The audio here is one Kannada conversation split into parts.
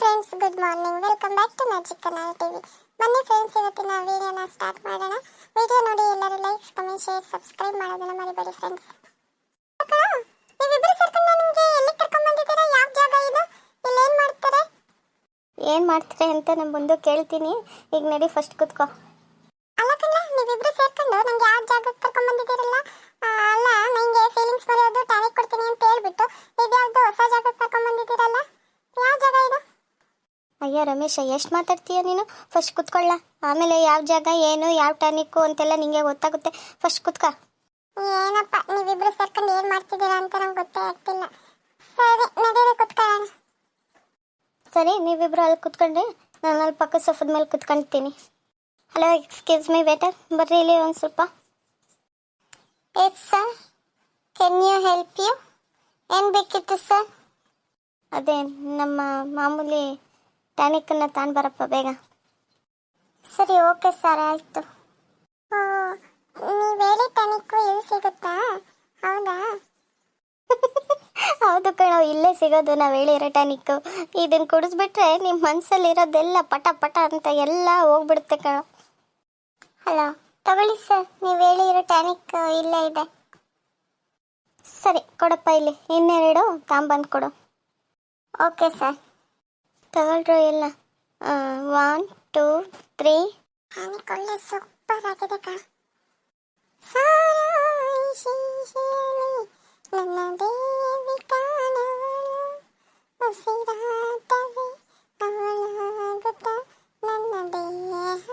Friends good morning welcome back to magic Kannada TV ಬನ್ನಿ ಫ್ರೆಂಡ್ಸ್ ಇವತ್ತಿನ ವಿಡಿಯೋನ ಸ್ಟಾರ್ಟ್ ಮಾಡೋಣ. ವಿಡಿಯೋ ನೋಡಿ ಎಲ್ಲರೂ ಲೈಕ್ಸ್ ಕಮೆಂಟ್ ಶೇರ್ ಸಬ್ಸ್ಕ್ರೈಬ್ ಮಾಡೋದನ್ನ ಮರಿಬೇಡಿ ಫ್ರೆಂಡ್ಸ್ ನೀವಿಬ್ಬರು ಸೇರ್ಕೊಂಡು ನಿಮಗೆ ಎಲ್ಲಿ ಕರ್ಕೊಂಡ್ ಬಂದಿದ್ದೀರಾ? ಯಾವ ಜಾಗ ಇದು? ಇಲ್ಲಿ ಏನ್ ಮಾಡ್ತಾರೆ? ಏನು ಮಾಡ್ತಾರೆ ಅಂತ ನಾನು ಬಂದು ಕೇಳ್ತೀನಿ. ಈಗ ನಡಿ ಫಸ್ಟ್ ಕೂತ್ಕೋ. ಅಲ್ಲ ಕಣ್ಣ ನೀವಿಬ್ರು ಸೇರ್ಕೊಂಡು ನಂಗೆ ಯಾವ ಜಾಗಕ್ಕೆ ಕರ್ಕೊಂಡ್ ಬಂದಿದ್ದೀರಲ್ಲ? ಅಲ್ಲ ನನಗೆ ಫೀಲಿಂಗ್ಸ್ ಬರೆಯೋದು ಟಾನಿಕ್ ಕೊಡ್ತೀನಿ ಅಂತ ಹೇಳ್ಬಿಟ್ಟು ಇದ್ಯಾವ್ದು ಹೊಸ ಜಾಗಕ್ಕೆ ಕರ್ಕೊಂಡ್ ಬಂದಿದ್ದೀರಲ್ಲ? ಅಯ್ಯ ರಮೇಶ ಎಷ್ಟು ಮಾತಾಡ್ತೀಯ ನೀನು? ಫಸ್ಟ್ ಕೂತ್ಕೊಳ್ಳ. ಆಮೇಲೆ ಯಾವ ಜಾಗ ಏನು ಯಾವ ಟಾನಿಕ್ಕು ಅಂತೆಲ್ಲ ನಿಂಗೆ ಗೊತ್ತಾಗುತ್ತೆ. ಫಸ್ಟ್ ಕುತ್ಕ. ಏನಪ್ಪ ನೀವಿಬ್ರು ಸೇರ್ಕೊಂಡು ಏನು ಮಾಡ್ತಿದ್ದೀರಾ ಅಂತ ನಂಗೆ ಗೊತ್ತೇ ಆಗ್ತಿಲ್ಲ. ಸರಿ ನಡೀರಿ ಕುತ್ಕೊಳ್ಳೋಣ. ಸರಿ ನೀವಿಬ್ರು ಅಲ್ಲಿ ಕುತ್ಕೊಂಡ್ರೆ ನಾನು ಅಲ್ಲಿ ಪಕ್ಕದ ಸೊಫದ ಮೇಲೆ ಕುತ್ಕೊಂತೀನಿ. ಹಲೋ ಎಕ್ಸ್ಕ್ಯೂಸ್ ಮೀ ವೇಟರ್ ಬರ್ರಿ ಇಲ್ಲಿ ಒಂದು ಸ್ವಲ್ಪ. Yes sir can you help you ಏನು ಬೇಕಿತ್ತು ಸರ್ ಅದೇ ನಮ್ಮ ಮಾಮೂಲಿ ಟಾನಿಕ್ಕನ್ನು ತಾನು ಬರಪ್ಪ ಬೇಗ. ಸರಿ ಓಕೆ ಸರ್ ಆಯಿತು. ನೀವ್ ಹೇಳಿ ಟಾನಿಕ್ಕು ಎಲ್ಲಿ ಸಿಗುತ್ತಾ? ಹೌದಾ? ಹೌದು ಕಣೋ ಇಲ್ಲೇ ಸಿಗೋದು ನಾವು ಹೇಳಿರೋ ಟಾನಿಕ್ಕು ಇದನ್ನ ಕುಡಿಸ್ಬಿಟ್ರೆ ನಿಮ್ಮ ಮನಸ್ಸಲ್ಲಿರೋದೆಲ್ಲ ಪಟ ಪಟ ಅಂತ ಎಲ್ಲ ಹೋಗ್ಬಿಡುತ್ತೆ ಕಣೋ. ಹಲೋ ತಗೊಳ್ಳಿ ಸರ್ ನೀವು ಹೇಳಿರೋ ಟಾನಿಕ್ ಇಲ್ಲೇ ಇದೆ. ಸರಿ ಕೊಡಪ್ಪ ಇಲ್ಲಿ. ಇನ್ನೆರಡು ತಾಂಬಂದು ಕೊಡು. Okay sir. ತಗೊಳ್ರು ಎಲ್ಲ ಒನ್ ಟೂ ತ್ರೀ ಟಾನಿಕ್ ಒಳ್ಳೆ ಸೂಪರ್ ಆಗಿದೆ ಕಣ ಸಾರಾಯಿ ಶೀಶೆಯಲ್ಲಿ ನನ್ನ ದೇವಿ ಕಾಣವಳು ಉಸಿರಾಟವೇ ಅವಳಾಗುತ್ತ ನನ್ನ ದೇಹ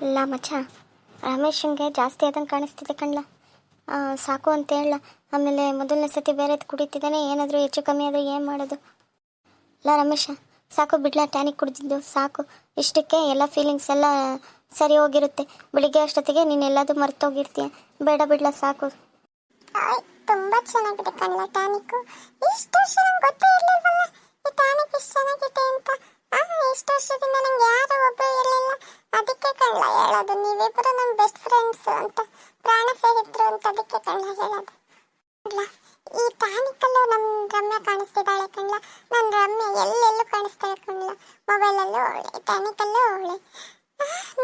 ಇಲ್ಲ ಮಚ್ಚ. ರಮೇಶಂಗೆ ಜಾಸ್ತಿ ಆದಂಗೆ ಕಾಣಿಸ್ತಿದೆ ಕಣ್ಲ. ಸಾಕು ಅಂತ ಹೇಳ. ಆಮೇಲೆ ಮೊದಲನೇ ಸತಿ ಬೇರೆ ಕುಡಿತಿದ್ದಾನೆ, ಏನಾದರೂ ಹೆಚ್ಚು ಕಮ್ಮಿ ಆದರೆ ಏನು ಮಾಡೋದು? ಇಲ್ಲ ರಮೇಶ, ಸಾಕು ಬಿಡ್ಲಾ ಟ್ಯಾನಿಕ್ ಕುಡಿದಿದ್ದು, ಸಾಕು. ಇಷ್ಟಕ್ಕೆ ಎಲ್ಲ ಫೀಲಿಂಗ್ಸ್ ಎಲ್ಲ ಸರಿ ಹೋಗಿರುತ್ತೆ. ಬೆಳಿಗ್ಗೆ ಅಷ್ಟೊತ್ತಿಗೆ ನೀನು ಎಲ್ಲದೂ ಮರ್ತೋಗಿರ್ತೀಯ ಬೇಡ ಬಿಡ್ಲಾ, ಸಾಕು. ತುಂಬ ಚೆನ್ನಾಗಿದೆ ಕಣ್ಣ ಟಾನಿಕ್ ಇಷ್ಟು ವರ್ಷ ನಂಗೆ ಗೊತ್ತೇ ಇರ್ಲಿಲ್ವಲ್ಲ? ಈ ಟಾನಿಕ್ ಇಷ್ಟು ಚೆನ್ನಾಗಿದೆ ಅಂತ. ಆ, ಇಷ್ಟು ವರ್ಷದಿಂದ ನಂಗೆ ಯಾರು ಒಬ್ಬರು ಇರಲಿಲ್ಲ ಅದಕ್ಕೆ ಕಳ್ಳ ಹೇಳೋದು ನೀವಿಬ್ಬರು ನಮ್ಮ ಬೆಸ್ಟ್ ಫ್ರೆಂಡ್ಸ್ ಅಂತ ಪ್ರಾಣ ಸ್ನೇಹಿತರು ಅಂತ ಅದಕ್ಕೆ ಕಳ್ಳ ಹೇಳೋದು ಅಲ್ಲ ಈ ಟಾನಿಕ್ ಅಲ್ಲೂ ನಮ್ಮ ರಮ್ಯ ಕಾಣಿಸ್ತಿದ್ದಾಳೆ ಕಣ್ಣ ನನ್ನ ರಮ್ಯ ಎಲ್ಲೆಲ್ಲೂ ಕಾಣಿಸ್ತಾಳೆ ಕಣ್ಣ ಮೊಬೈಲಲ್ಲೂ ಅವಳೆ ಟಾನಿಕ್ ಅಲ್ಲೂ ಅವಳೆ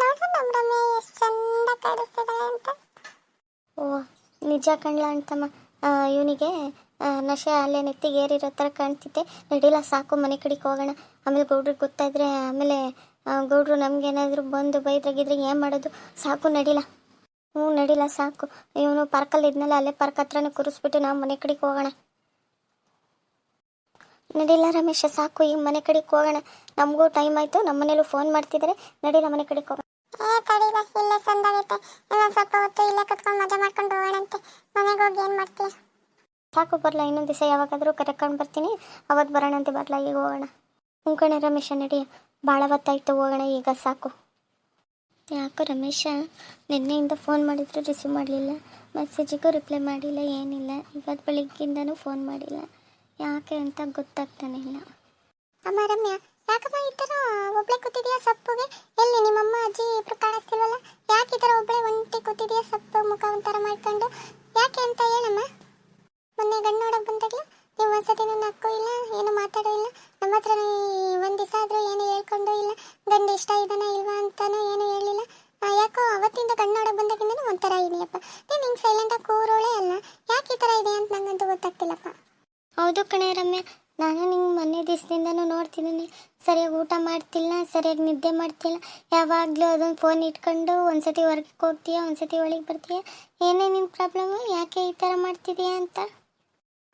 ನೋಡು ನಮ್ಮ ರಮ್ಯ ಎಷ್ಟು ಚಂದ ಕಾಣಿಸ್ತಿದ್ದಾಳೆ ಅಂತ. ಓ, ನಿಜ ಕಣ್ಲ ಅಂತಮ್ಮ. ಇವನಿಗೆ ನಶೆ ಅಲ್ಲೇ ನೆತ್ತಿಗೇರಿರೋ ಥರ ಕಾಣ್ತಿದ್ದೆ. ನಡೀಲ ಸಾಕು, ಮನೆ ಕಡೆಗೆ ಹೋಗೋಣ. ಆಮೇಲೆ ಗೌಡ್ರಿಗೆ ಗೊತ್ತಾದರೆ, ಆಮೇಲೆ ಗೌಡ್ರು ನಮಗೇನಾದರೂ ಬಂದು ಬೈದ್ರಾಗಿದ್ರೆ ಏನು ಮಾಡೋದು? ಸಾಕು, ನಡೀಲ. ಹ್ಞೂ, ನಡೀಲ, ಸಾಕು. ಇವನು ಪಾರ್ಕಲ್ಲಿ ಇದ್ನಲ್ಲ, ಅಲ್ಲೇ ಪಾರ್ಕ್ ಹತ್ರನೇ ಕೂರಿಸ್ಬಿಟ್ಟು ನಾವು ಮನೆ ಕಡೆಗೆ ಹೋಗೋಣ. ನಡೀಲ ರಮೇಶ, ಸಾಕು, ಈ ಮನೆ ಕಡೆಗೆ ಹೋಗೋಣ. ನಮಗೂ ಟೈಮ್ ಆಯಿತು ನಮ್ಮ ಮನೇಲೂ ಫೋನ್ ಮಾಡ್ತಿದ್ದಾರೆ ನಡೀಲ ಮನೆ ಕಡೆಗೆ ಹೋಗೋಣ. ಏ ತಡಿಲ ಇಲ್ಲೇ ಸಂದಾಗೈತೆ ಇನ್ನೊಂದ್ ಸ್ವಲ್ಪ ಹೊತ್ತು ಇಲ್ಲೇ ಕುತ್ಕೊಂಡು ಮಜಾ ಮಾಡ್ಕೊಂಡು ಹೋಗೋಣಂತೆ. ಮನೆಗೆ ಹೋಗಿ ಏನ್ ಮಾಡ್ತೀಯ? ಸಾಕು ಬರಲ್ಲ ಇನ್ನೊಂದು ದಿವಸ ಯಾವಾಗಾದರೂ ಕರ್ಕೊಂಡು ಬರ್ತೀನಿ. ಅವತ್ತು ಬರೋಣಂತೆ ಬರಲ್ಲ ಈಗ ಹೋಗೋಣ. ಹ್ಞೂ ಕಣೆ ರಮೇಶ ನಡಿ. ಭಾಳ ಹೊತ್ತಾಯ್ತು ಹೋಗೋಣ ಈಗ ಸಾಕು. ಯಾಕೋ ರಮೇಶ ನಿನ್ನೆಯಿಂದ ಫೋನ್ ಮಾಡಿದ್ರು ರಿಸೀವ್ ಮಾಡಲಿಲ್ಲ. ಮೆಸೇಜಿಗೂ ರಿಪ್ಲೈ ಮಾಡಿಲ್ಲ ಏನಿಲ್ಲ. ಇವತ್ತು ಬೆಳಿಗ್ಗಿಂದನೂ ಫೋನ್ ಮಾಡಿಲ್ಲ. ಯಾಕೆ ಅಂತ ಗೊತ್ತಾಗ್ತಾನೆ ಇಲ್ಲ. ಅಮ್ಮ ರಮ್ಯ ಯಾಕಮ್ಮ ಈ ಥರ ಒಬ್ಳೆ ಕೂತಿದ್ಯಾ ಸಪ್ಪಗೆ? ಎಲ್ಲಿ ನಿಮ್ಮಮ್ಮ, ಅಜ್ಜಿ ಇಬ್ರು ಕಾಣಿಸ್ತಿಲ್ವಲ್ಲ? ಯಾಕೆ ಈ ತರ ಒಬ್ಳೆ ಒಂಟಿ ಕೂತಿದ್ಯಾ ಸಪ್ಪು ಮುಖ ಒಂಥರ ಮಾಡ್ಕೊಂಡು? ಯಾಕೆ ಅಂತ ಹೇಳಮ್ಮ. ಮೊನ್ನೆ ಗಂಡು ನೋಡಕ್ ಬಂದಾಗ್ಲ ನೀವು ನನ್ನ ನಕ್ಕು ಇಲ್ಲ, ಏನು ಮಾತಾಡೋ ಇಲ್ಲ. ನಮ್ಮ ಹತ್ರ ಒಂದ್ ದಿವಸ ಆದ್ರೂ ಏನು ಹೇಳ್ಕೊಂಡು ಇಲ್ಲ. ಗಂಡು ಇಷ್ಟ ಇದನ ಇಲ್ವಾ ಅಂತಾನೂ ಏನು ಹೇಳಿಲ್ಲ ಯಾಕೋ ಅವತ್ತಿಂದ ನೋಡಕ್ ಬಂದಾಗಿಂದನೂ ಒಂಥರ ಇದೆಯಪ್ಪ. ನೀನು ಹಿಂಗೆ ಸೈಲೆಂಟಾಗಿ ಕೂರೋಳೆ ಅಲ್ಲ. ಯಾಕೆ ಈ ಥರ ಇದೆ ಅಂತ ನಂಗಂತೂ ಗೊತ್ತಾಗ್ತಿಲ್ಲಪ್ಪ. ಹೌದು ಕಣೆ ರಮ್ಯ. ನಾನು ನಿಂಗೆ ಮೊನ್ನೆ ದಿವಸದಿಂದನೂ ನೋಡ್ತಿದ್ದೀನಿ ಸರಿಯಾಗಿ ಊಟ ಮಾಡ್ತಿಲ್ಲ ಸರಿಯಾಗಿ ನಿದ್ದೆ ಮಾಡ್ತಿಲ್ಲ. ಯಾವಾಗಲೂ ಅದೊಂದು ಫೋನ್ ಇಟ್ಕೊಂಡು ಒಂದ್ಸತಿ ಹೊರಗೆ ಹೋಗ್ತೀಯ ಒಂದ್ಸತಿ ಒಳಗೆ ಬರ್ತೀಯ? ಏನೇ ನಿನ್ನ ಪ್ರಾಬ್ಲಮ್ಮು ಯಾಕೆ ಈ ಥರ ಮಾಡ್ತಿದೀಯ ಅಂತ?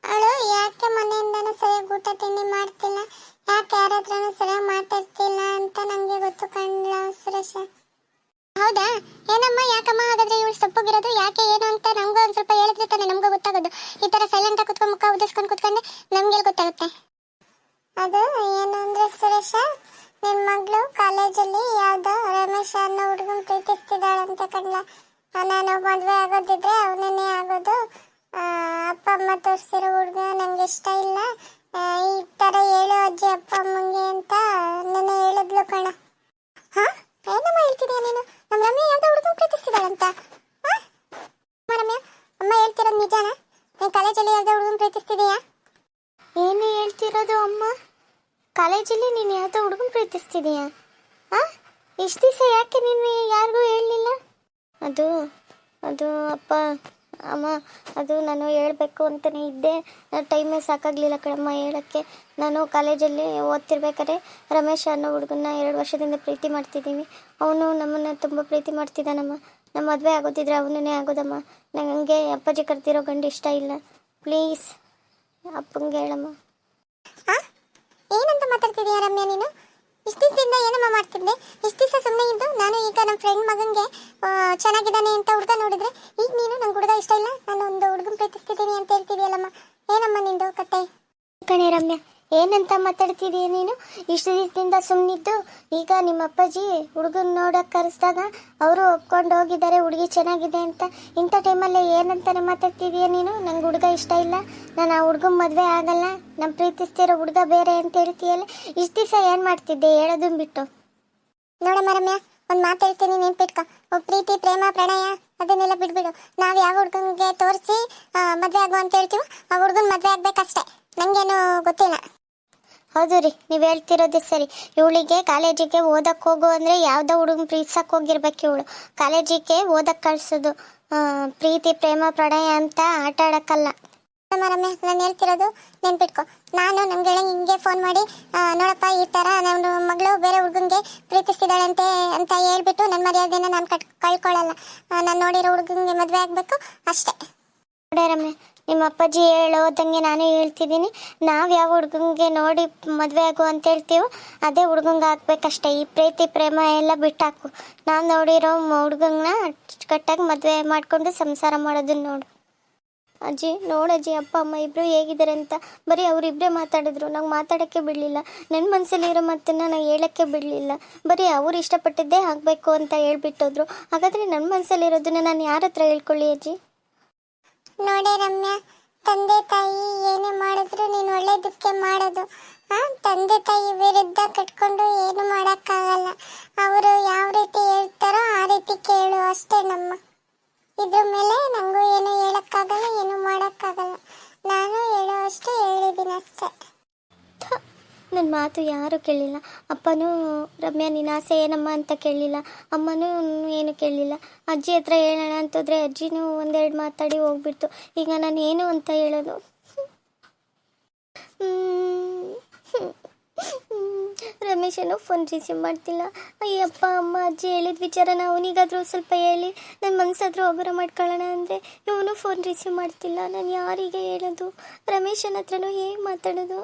ಅವಳು ಯಾಕೆ ಮನೆಯಿಂದನೂ ಸರಿಯಾಗಿ ಊಟ ತಿಂಡಿ ಮಾಡ್ತಿಲ್ಲ? ಯಾಕೆ ಯಾರ ಹತ್ರನೂ ಸರಿಯಾಗಿ ಮಾತಾಡ್ತಿಲ್ಲ ಅಂತ ನನಗೆ ಗೊತ್ತು ಕಂಡ್ಲ ಸುರೇಶ. ಹೌದಾ? ಏನಮ್ಮ ಯಾಕಮ್ಮ? ಹಾಗಾದ್ರೆ ಇವಳು ಸೊಪ್ಪಗಿರೋದು ಯಾಕೆ ಏನು ಅಂತ ನಮಗೂ ಒಂದು ಸ್ವಲ್ಪ ಹೇಳಿದ್ರೆ ಅಮ್ಮ ಹುಡುಗ ನಂಗೆ ಇಷ್ಟ ಇಲ್ಲ. ಈ ಥರ ಹೇಳು ಅಜ್ಜಿ, ಅಪ್ಪ, ಅಮ್ಮಂಗೆ ಅಂತ ನನ್ನ ಹೇಳಿದ್ಲು ಕಣ. ಹಾ? ಏನಮ್ಮ ಹೇಳ್ತಿದ್ಯಾ ನೀನು? ನಮ್ಮ ರಮ್ಯ ಯಾವುದೋ ಹುಡುಗನ ಪ್ರೀತಿಸ್ತಿದ್ದಾಳಂತ. ಅಮ್ಮ ರಮ್ಯ, ಅಮ್ಮ ಹೇಳ್ತಿರೋದು ನಿಜಾನ? ನೀನ್ ಕಾಲೇಜಲ್ಲಿ ಯಾವುದೋ ಹುಡುಗನ್ ಪ್ರೀತಿಸ್ತಿದೀಯಾ? ಏನು ಹೇಳ್ತಿರೋದು ಅಮ್ಮ? ಕಾಲೇಜಲ್ಲಿ ನೀನು ಯಾವುದೋ ಹುಡುಗನ ಪ್ರೀತಿಸ್ತಿದೀಯಾ? ಹಾಂ ಇಷ್ಟು ದಿವಸ ಯಾಕೆ ನೀನು ಯಾರಿಗೂ ಹೇಳಲಿಲ್ಲ? ಅದು ಅದು ಅಪ್ಪ ಅಮ್ಮ, ಅದು ನಾನು ಹೇಳಬೇಕು ಅಂತಲೇ ಇದ್ದೆ. ಟೈಮೇ ಸಾಕಾಗಲಿಲ್ಲ ಕಣಮ್ಮ ಹೇಳೋಕ್ಕೆ. ನಾನು ಕಾಲೇಜಲ್ಲಿ ಓದ್ತಿರ್ಬೇಕಾದ್ರೆ ರಮೇಶ್ ಅನ್ನೋ ಹುಡುಗನ್ನ ಎರಡು ವರ್ಷದಿಂದ ಪ್ರೀತಿ ಮಾಡ್ತಿದ್ದೀವಿ ಅವನು ನಮ್ಮನ್ನು ತುಂಬ ಪ್ರೀತಿ ಮಾಡ್ತಿದ್ದಾನಮ್ಮ. ನಮ್ಮ ಮದುವೆ ಆಗೋದಿದ್ರೆ ಅವನೇ ಆಗೋದಮ್ಮ. ನನಗೆ ಅಪ್ಪಾಜಿ ಕರ್ತಿರೋ ಗಂಡು ಇಷ್ಟ ಇಲ್ಲ. ಪ್ಲೀಸ್, ಅಪ್ಪಂಗೆ ಹೇಳಮ್ಮ. ಏನಂತ ಮಾತಾಡ್ತಿದ್ದೀಯ ರಮ್ಯಾ ನೀನು? ಇಷ್ಟು ದಿವಸದಿಂದ ಏನಮ್ಮ ಮಾಡ್ತಿದ್ದೆ? ಇಷ್ಟು ಸುಮ್ಮನೆ ಇದ್ದು ನಾನು ಈಗ ನಮ್ಮ ಫ್ರೆಂಡ್ ಮಗನಿಗೆ ಚೆನ್ನಾಗಿದ್ದಾನೆ ಅಂತ ಹುಡುಗ ನೋಡಿದ್ರೆ, ಈಗ ನೀನು ನಂಗೆ ಹುಡುಗ ಇಷ್ಟ ಇಲ್ಲ ನಾನು ಒಂದು ಹುಡುಗನ್ ಪ್ರೀತಿಸ್ತಿದ್ದೀನಿ ಅಂತ ಹೇಳ್ತಿದೀಯಲ್ಲಮ್ಮ. ಏನಮ್ಮ ನಿಂದು ಕತೆ? ಕಣೆ ರಮ್ಯ ಏನಂತ ಮಾತಾಡ್ತಿದೀಯ ನೀನು? ಇಷ್ಟು ದಿವಸದಿಂದ ಸುಮ್ಮನಿದ್ದು ಈಗ ನಿಮ್ಮ ಅಪ್ಪಾಜಿ ಹುಡುಗನ ನೋಡೋಕೆ ಕರೆಸ್ದಾಗ ಅವರು ಒಪ್ಕೊಂಡು ಹೋಗಿದ್ದಾರೆ, ಹುಡುಗಿ ಚೆನ್ನಾಗಿದೆ ಅಂತ. ಇಂಥ ಟೈಮಲ್ಲಿ ಏನಂತಾನೆ ಮಾತಾಡ್ತಿದೀಯ ನೀನು? ನಂಗೆ ಹುಡುಗ ಇಷ್ಟ ಇಲ್ಲ. ನಾನು ಆ ಹುಡುಗನ ಮದುವೆ ಆಗಲ್ಲ. ನಮ್ಮ ಪ್ರೀತಿಸ್ತಿರೋ ಹುಡುಗ ಬೇರೆ ಅಂತ ಹೇಳ್ತೀಯಲ್ಲ. ಇಷ್ಟು ದಿವಸ ಏನು ಮಾಡ್ತಿದ್ದೆ ಹೇಳೋದನ್ನ ಬಿಟ್ಟು. ನೋಡಮ್ಮ ರಮ್ಯಾ ಒಂದು ಮಾತು ಹೇಳ್ತೀನಿ ನೆನ್ಪಿಟ್ಕೊ. ಪ್ರೀತಿ, ಪ್ರೇಮ, ಪ್ರಣಯ, ಅದನ್ನೆಲ್ಲ ಬಿಡ್ಬಿಡು. ನಾವು ಯಾವ ಹುಡುಗನಿಗೆ ತೋರಿಸಿ ಮದುವೆ ಆಗು ಅಂತ ಹೇಳ್ತೀವೋ, ಆ ಹುಡುಗನ ಮದುವೆ ಆಗ್ಬೇಕಷ್ಟೇ. ನಂಗೇನು ಗೊತ್ತಿಲ್ಲ. ಹೌದು ರೀ, ನೀವು ಹೇಳ್ತಿರೋದು ಸರಿ. ಇವಳಿಗೆ ಕಾಲೇಜಿಗೆ ಓದಕ್ಕೆ ಹೋಗು ಅಂದರೆ ಯಾವುದೋ ಹುಡುಗನ ಪ್ರೀತಿಸಕ್ಕೆ ಹೋಗಿರ್ಬೇಕು ಇವಳು. ಕಾಲೇಜಿಗೆ ಓದಕ್ಕೆ ಕಳ್ಸೋದು. ಪ್ರೀತಿ, ಪ್ರೇಮ, ಪ್ರಣಯ ಅಂತ ಆಟ ಆಡೋಕ್ಕಲ್ಲ. ನಮ್ಮ ನಾನು ಹೇಳ್ತಿರೋದು ನೆನ್ಪಿಟ್ಕೊ. ನಾನು ನಮ್ಮ ಗೆಳೆಯ ಹಿಂಗೆ ಫೋನ್ ಮಾಡಿ ನೋಡಪ್ಪ ಈ ಥರ ನನ್ನ ಮಗಳು ಬೇರೆ ಹುಡುಗನಿಗೆ ಪ್ರೀತಿಸ್ತಿದ್ದಾಳಂತೆ ಅಂತ ಹೇಳ್ಬಿಟ್ಟು ನನ್ನ ಮರ್ಯಾದೆನ ನಾನು ಕಟ್ ಕಳ್ಕೊಳ್ಳಲ್ಲ ನಾನು ನೋಡಿರೋ ಹುಡುಗನಿಗೆ ಮದುವೆ ಆಗಬೇಕು ಅಷ್ಟೇ. ರಮ್ಯ ನಿಮ್ಮ ಅಪ್ಪಾಜಿ ಹೇಳೋದಂಗೆ ನಾನು ಹೇಳ್ತಿದ್ದೀನಿ. ನಾವು ಯಾವ ಹುಡುಗಂಗೆ ನೋಡಿ ಮದುವೆ ಆಗು ಅಂತ ಹೇಳ್ತೀವೋ ಅದೇ ಹುಡುಗಂಗೆ ಆಗ್ಬೇಕಷ್ಟೇ. ಈ ಪ್ರೀತಿ, ಪ್ರೇಮ ಎಲ್ಲ ಬಿಟ್ಟಾಕು. ನಾವು ನೋಡಿರೋ ಹುಡುಗಂಗನ ಕಟ್ಟಾಗಿ ಮದುವೆ ಮಾಡಿಕೊಂಡು ಸಂಸಾರ ಮಾಡೋದನ್ನ ನೋಡು. ಅಜ್ಜಿ ನೋಡಜ್ಜಿ ಅಪ್ಪ, ಅಮ್ಮ ಇಬ್ಬರು ಹೇಗಿದ್ದಾರೆ ಅಂತ. ಬರೀ ಅವರಿಬ್ಬರೇ ಮಾತಾಡಿದ್ರು. ನಂಗೆ ಮಾತಾಡೋಕ್ಕೆ ಬಿಡಲಿಲ್ಲ. ನನ್ನ ಮನಸ್ಸಲ್ಲಿರೋ ಮಾತನ್ನು ನಾನು ಹೇಳೋಕ್ಕೆ ಬಿಡಲಿಲ್ಲ. ಬರೀ ಅವ್ರು ಇಷ್ಟಪಟ್ಟಿದ್ದೇ ಆಗಬೇಕು ಅಂತ ಹೇಳ್ಬಿಟ್ಟೋದ್ರು. ಹಾಗಾದರೆ ನನ್ನ ಮನಸ್ಸಲ್ಲಿರೋದನ್ನ ನಾನು ಯಾರ ಹತ್ರ ಹೇಳ್ಕೊಳ್ಳಿ ಅಜ್ಜಿ? ನೋಡೇ ರಮ್ಯಾ, ತಂದೆ ತಾಯಿ ಏನೇ ಮಾಡಿದ್ರು ನೀನು ಒಳ್ಳೇದಕ್ಕೆ ಮಾಡೋದು. ಆ, ತಂದೆ ತಾಯಿ ವಿರುದ್ಧ ಕಟ್ಕೊಂಡು ಏನು ಮಾಡೋಕ್ಕಾಗಲ್ಲ. ಅವರು ಯಾವ ರೀತಿ ಹೇಳ್ತಾರೋ ಆ ರೀತಿ ಕೇಳು ಅಷ್ಟೇ ನಮ್ಮ. ಇದ್ರ ಮೇಲೆ ನನಗೂ ಏನು ಹೇಳೋಕ್ಕಾಗಲ್ಲ, ಏನು ಮಾಡೋಕ್ಕಾಗಲ್ಲ. ನಾನು ಹೇಳೋ ಅಷ್ಟೇ ಹೇಳಿದ್ದೀನಿ ಅಷ್ಟೇ ನನ್ನ ಮಾತು ಯಾರೂ ಕೇಳಲಿಲ್ಲ ಅಪ್ಪನೂ, ರಮ್ಯಾ ನಿನ್ನ ಆಸೆ ಏನಮ್ಮ ಅಂತ ಕೇಳಲಿಲ್ಲ? ಅಮ್ಮನೂ ಏನು ಕೇಳಲಿಲ್ಲ. ಅಜ್ಜಿ ಹತ್ರ ಹೇಳೋಣ ಅಂತಂದರೆ ಅಜ್ಜಿನೂ ಒಂದೆರಡು ಮಾತಾಡಿ ಹೋಗ್ಬಿಡ್ತು. ಈಗ ನಾನು ಏನು ಅಂತ ಹೇಳೋದು? ರಮೇಶನು ಫೋನ್ ರಿಸೀವ್ ಮಾಡ್ತಿಲ್ಲ. ಅಯ್ಯಪ್ಪ, ಅಮ್ಮ, ಅಜ್ಜಿ ಹೇಳಿದ ವಿಚಾರನ ಅವನಿಗಾದರೂ ಸ್ವಲ್ಪ ಹೇಳಿ. ನನ್ನ ಮನಸ್ಸಾದ್ರೂ ಒಬ್ಬರ ಮಾಡ್ಕೊಳ್ಳೋಣ ಅಂದರೆ ಇವನು ಫೋನ್ ರಿಸೀವ್ ಮಾಡ್ತಿಲ್ಲ. ನಾನು ಯಾರಿಗೆ ಹೇಳೋದು? ರಮೇಶನ ಹತ್ರನೂ ಹೇಗೆ ಮಾತಾಡೋದು.